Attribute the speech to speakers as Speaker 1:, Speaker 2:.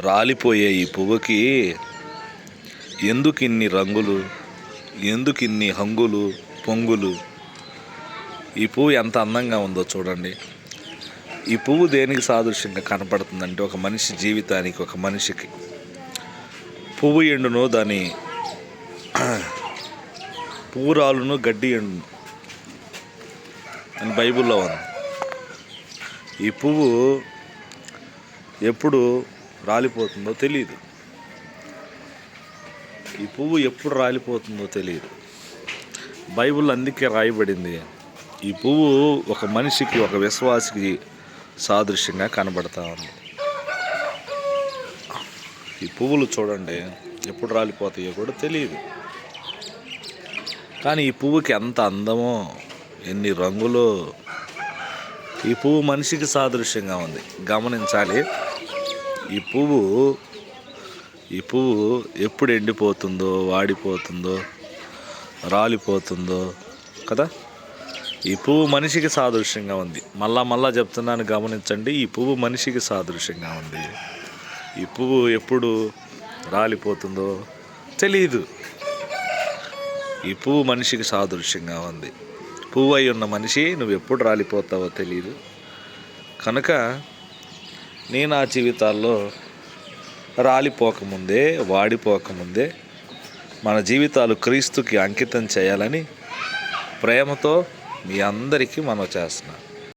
Speaker 1: రాలిపోయే ఈ పువ్వుకి ఎందుకు ఇన్ని రంగులు ఎందుకు ఇన్ని హంగులు పొంగులు? ఈ పువ్వు ఎంత అందంగా ఉందో చూడండి. ఈ పువ్వు దేనికి సాదృశ్యంగా కనపడుతుందంటే ఒక మనిషి జీవితానికి ఒక మనిషికి. పువ్వు ఎండును దాని పువ్వు రాలును గడ్డి ఎండును అని బైబిల్లో ఉంది. ఈ పువ్వు ఎప్పుడు రాలిపోతుందో తెలియదు ఈ పువ్వు ఎప్పుడు రాలిపోతుందో తెలియదు బైబిల్ అందుకే రాయబడింది ఈ పువ్వు ఒక మనిషికి ఒక విశ్వాసికి సాదృశ్యంగా కనబడతా ఉంది. ఈ పువ్వులు చూడండి ఎప్పుడు రాలిపోతాయో కూడా తెలియదు కానీ ఈ పువ్వుకి ఎంత అందమో ఎన్ని రంగులో ఈ పువ్వు మనిషికి సాదృశ్యంగా ఉంది. గమనించాలి ఈ పువ్వు ఈ పువ్వు ఎప్పుడు ఎండిపోతుందో వాడిపోతుందో రాలిపోతుందో కదా? ఈ పువ్వు మనిషికి సాదృశ్యంగా ఉంది. మళ్ళా మళ్ళా చెప్తున్నాను గమనించండి ఈ పువ్వు మనిషికి సాదృశ్యంగా ఉంది. ఈ పువ్వు ఎప్పుడు రాలిపోతుందో తెలియదు ఈ పువ్వు మనిషికి సాదృశ్యంగా ఉంది. పువ్వు అయి ఉన్న మనిషి నువ్వు ఎప్పుడు రాలిపోతావో తెలియదు కనుక నేను ఆ జీవితాల్లో రాలిపోకముందే వాడిపోకముందే మన జీవితాలు క్రీస్తుకి అంకితం చేయాలని ప్రేమతో మీ అందరికీ మనం చేస్తున్నాను.